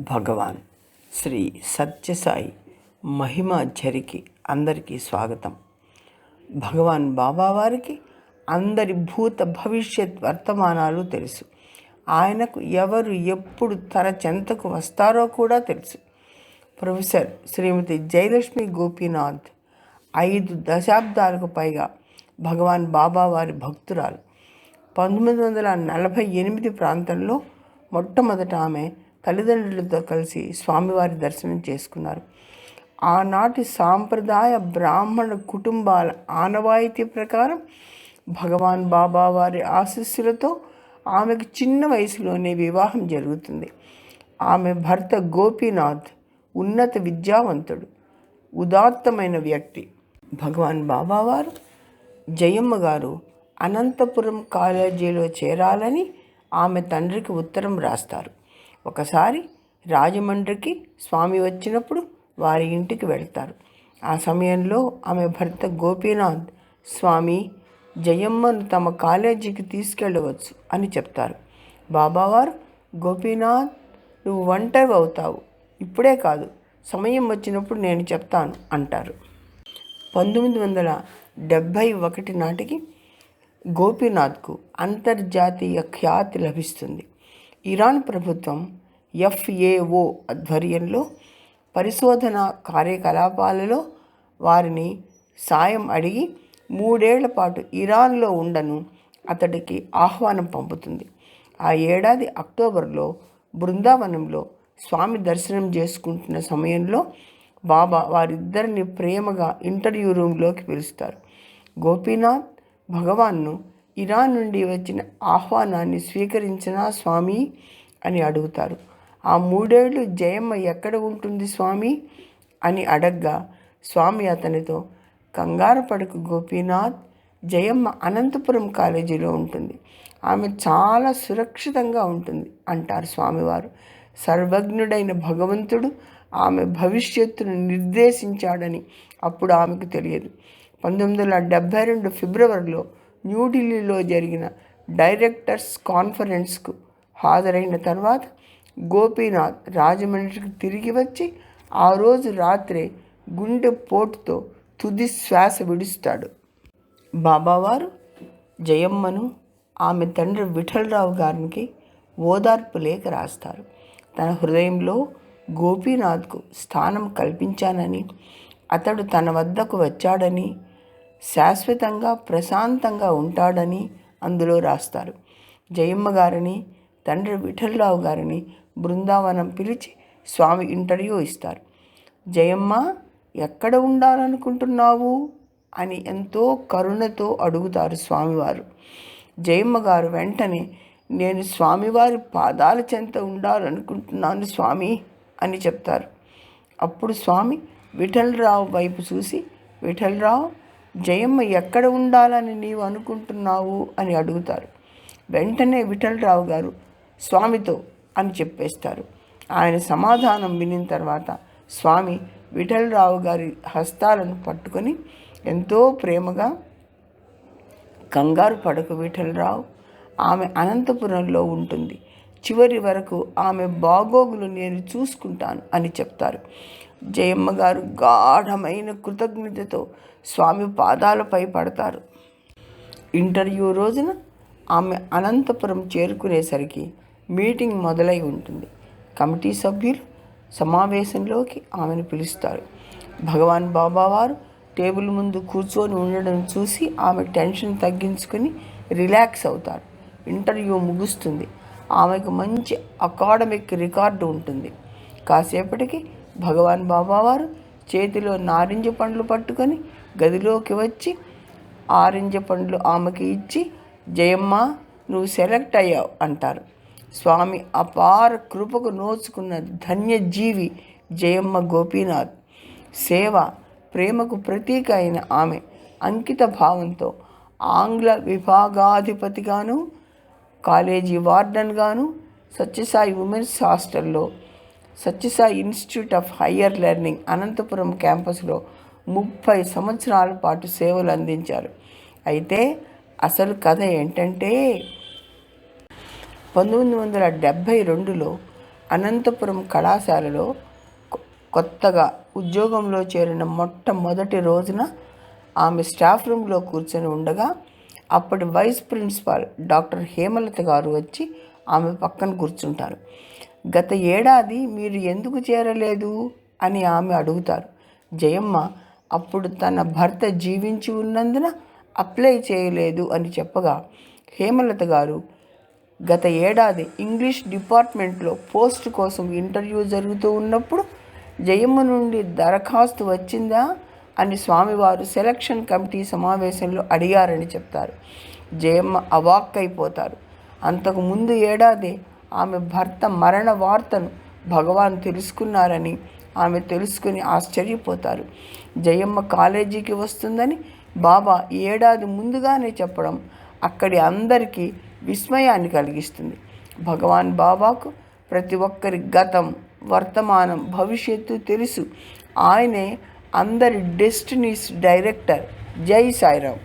భగవాన్. శ్రీ సత్యసాయి మహిమాఝరికి అందరికీ స్వాగతం. భగవాన్ బాబా వారికి అందరి భూత భవిష్యత్ వర్తమానాలు తెలుసు. ఆయనకు ఎవరు ఎప్పుడు తన చెంతకు వస్తారో కూడా తెలుసు. ప్రొఫెసర్ శ్రీమతి జయలక్ష్మి గోపీనాథ్ ఐదు దశాబ్దాలకు పైగా భగవాన్ బాబా వారి భక్తురాలు. పంతొమ్మిది వందల నలభై ఎనిమిది ప్రాంతంలో మొట్టమొదట ఆమె తల్లిదండ్రులతో కలిసి స్వామివారి దర్శనం చేసుకున్నారు. ఆనాటి సాంప్రదాయ బ్రాహ్మణ కుటుంబాల ఆనవాయితీ ప్రకారం భగవాన్ బాబా వారి ఆశీస్సులతో ఆమెకు చిన్న వయసులోనే వివాహం జరుగుతుంది. ఆమె భర్త గోపీనాథ్ ఉన్నత విద్యావంతుడు ఉదాత్తమైన వ్యక్తి. భగవాన్ బాబావారు జయమ్మ గారు అనంతపురం కాలేజీలో చేరాలని ఆమె తండ్రికి ఉత్తరం రాస్తారు. ఒకసారి రాజమండ్రికి స్వామి వచ్చినప్పుడు వారి ఇంటికి వెళ్తారు. ఆ సమయంలో ఆమె భర్త గోపీనాథ్ స్వామి జయమ్మను తమ కాలేజీకి తీసుకెళ్ళవచ్చు అని చెప్తారు. బాబావారు గోపీనాథ్ నువ్వు ఒంటరి అవుతావు. ఇప్పుడే కాదు సమయం వచ్చినప్పుడు నేను చెప్తాను అంటారు. పంతొమ్మిది వందల డెబ్భై ఒకటి నాటికి గోపీనాథ్కు అంతర్జాతీయ ఖ్యాతి లభిస్తుంది. ఇరాన్ ప్రభుత్వం ఎఫ్ఏఓ ఆధ్వర్యంలో పరిశోధన కార్యకలాపాలలో వారిని సాయం అడిగి మూడేళ్ళ పాటు ఇరాన్లో ఉండను అతడికి ఆహ్వానం పంపుతుంది. ఆ ఏడాది అక్టోబర్లో బృందావనంలో స్వామి దర్శనం చేసుకుంటున్న సమయంలో బాబా వారిద్దరిని ప్రేమగా ఇంటర్వ్యూ రూమ్లోకి పిలుస్తారు. గోపీనాథ్ భగవాన్ను ఇరాన్ నుండి వచ్చిన ఆహ్వానాన్ని స్వీకరించినా స్వామి అని అడుగుతారు. ఆ మూడేళ్ళు జయమ్మ ఎక్కడ ఉంటుంది స్వామి? అని అడగ్గా స్వామి అతనితో కంగారు పడకు గోపీనాథ్ జయమ్మ అనంతపురం కాలేజీలో ఉంటుంది. ఆమె చాలా సురక్షితంగా ఉంటుంది అంటారు స్వామివారు. సర్వజ్ఞుడైన భగవంతుడు ఆమె భవిష్యత్తును నిర్దేశించాడని అప్పుడు ఆమెకు తెలియదు. పంతొమ్మిది వందల డెబ్భై రెండు ఫిబ్రవరిలో న్యూఢిల్లీలో జరిగిన డైరెక్టర్స్ కాన్ఫరెన్స్కు హాజరైన తర్వాత గోపీనాథ్ రాజమండ్రికి తిరిగి వచ్చి ఆ రోజు రాత్రే గుండె పోటుతో తుది శ్వాస విడుస్తాడు. బాబావారు జయమ్మను ఆమె తండ్రి విఠలరావు గారికి ఓదార్పు లేఖ రాస్తారు. తన హృదయంలో గోపీనాథ్కు స్థానం కల్పించానని అతడు తన వద్దకు వచ్చాడని శాశ్వతంగా ప్రశాంతంగా ఉంటాడని అందులో రాస్తారు. జయమ్మ గారిని తండ్రి విఠలరావు గారిని బృందావనం పిలిచి స్వామి ఇంటర్వ్యూ ఇస్తారు. జయమ్మ ఎక్కడ ఉండాలనుకుంటున్నావు? అని ఎంతో కరుణతో అడుగుతారు స్వామివారు. జయమ్మ గారు వెంటనే నేను స్వామివారి పాదాల చెంత ఉండాలనుకుంటున్నాను స్వామి అని చెప్తారు. అప్పుడు స్వామి విఠలరావు వైపు చూసి విఠలరావు జయమ్మ ఎక్కడ ఉండాలని నీవు అనుకుంటున్నావు అని అడుగుతారు. వెంటనే విఠలరావు గారు స్వామితో అని చెప్పేస్తారు. ఆయన సమాధానం వినిన తర్వాత స్వామి విఠలరావు గారి హస్తాలను పట్టుకొని ఎంతో ప్రేమగా కంగారు పడకు విఠలరావు. ఆమె అనంతపురంలో ఉంటుంది. చివరి వరకు ఆమె బాగోగులు నేను చూసుకుంటాను అని చెప్తారు. జయమ్మ గారు గాఢమైన కృతజ్ఞతతో స్వామి పాదాలపై పడతారు. ఇంటర్వ్యూ రోజున ఆమె అనంతపురం చేరుకునేసరికి మీటింగ్ మొదలై ఉంటుంది. కమిటీ సభ్యులు సమావేశంలోకి ఆమెను పిలుస్తారు. భగవాన్ బాబావారు టేబుల్ ముందు కూర్చొని ఉండడం చూసి ఆమె టెన్షన్ తగ్గించుకొని రిలాక్స్ అవుతారు. ఇంటర్వ్యూ ముగుస్తుంది. ఆమెకు మంచి అకాడమిక్ రికార్డు ఉంటుంది. కాసేపటికి భగవాన్ బాబా వారు చేతిలో నారింజ పండ్లు పట్టుకొని గదిలోకి వచ్చి ఆరెంజ పండ్లు ఆమెకి ఇచ్చి జయమ్మ నువ్వు సెలెక్ట్ అయ్యావు అంటారు. స్వామి అపార కృపకు నోచుకున్న ధన్యజీవి జయమ్మ గోపీనాథ్. సేవ ప్రేమకు ప్రతీక అయిన ఆమె అంకిత భావంతో ఆంగ్ల విభాగాధిపతిగాను కాలేజీ వార్డన్గాను సత్యసాయి ఉమెన్స్ హాస్టల్లో Sathya Sai institute of higher learning Anantapuram క్యాంపస్లో ముప్పై సంవత్సరాల పాటు సేవలు అందించారు. అయితే అసలు కథ ఏంటంటే పంతొమ్మిది వందల డెబ్భై రెండులో అనంతపురం కళాశాలలో కొ- కొత్తగా ఉద్యోగంలో చేరిన మొట్టమొదటి రోజున ఆమె స్టాఫ్ రూమ్లో కూర్చొని ఉండగా అప్పటి వైస్ ప్రిన్సిపాల్ డాక్టర్ హేమలత గారు వచ్చి ఆమె పక్కన కూర్చుంటారు. గత ఏడాది మీరు ఎందుకు చేరలేదు? అని ఆమె అడుగుతారు. జయమ్మ అప్పుడు తన భర్త జీవించి ఉన్నందున అప్లై చేయలేదు అని చెప్పగా హేమలత గారు గత ఏడాది ఇంగ్లీష్ డిపార్ట్మెంట్లో పోస్ట్ కోసం ఇంటర్వ్యూ జరుగుతూ ఉన్నప్పుడు జయమ్మ నుండి దరఖాస్తు వచ్చిందా? అని స్వామివారు సెలక్షన్ కమిటీ సమావేశంలో అడిగారని చెప్తారు. జయమ్మ అవాక్కైపోతారు. అంతకు ముందు ఏడాది ఆమె భర్త మరణ వార్తను భగవాన్ తెలుసుకున్నారని ఆమె తెలుసుకుని ఆశ్చర్యపోతారు. జయమ్మ కాలేజీకి వస్తుందని బాబా ఏడాది ముందుగానే చెప్పడం అక్కడి అందరికీ విస్మయాన్ని కలిగిస్తుంది. భగవాన్ బాబాకు ప్రతి ఒక్కరి గతం వర్తమానం భవిష్యత్తు తెలుసు. ఆయనే అందరి డెస్టినీస్ డైరెక్టర్ జై సాయిరామ్.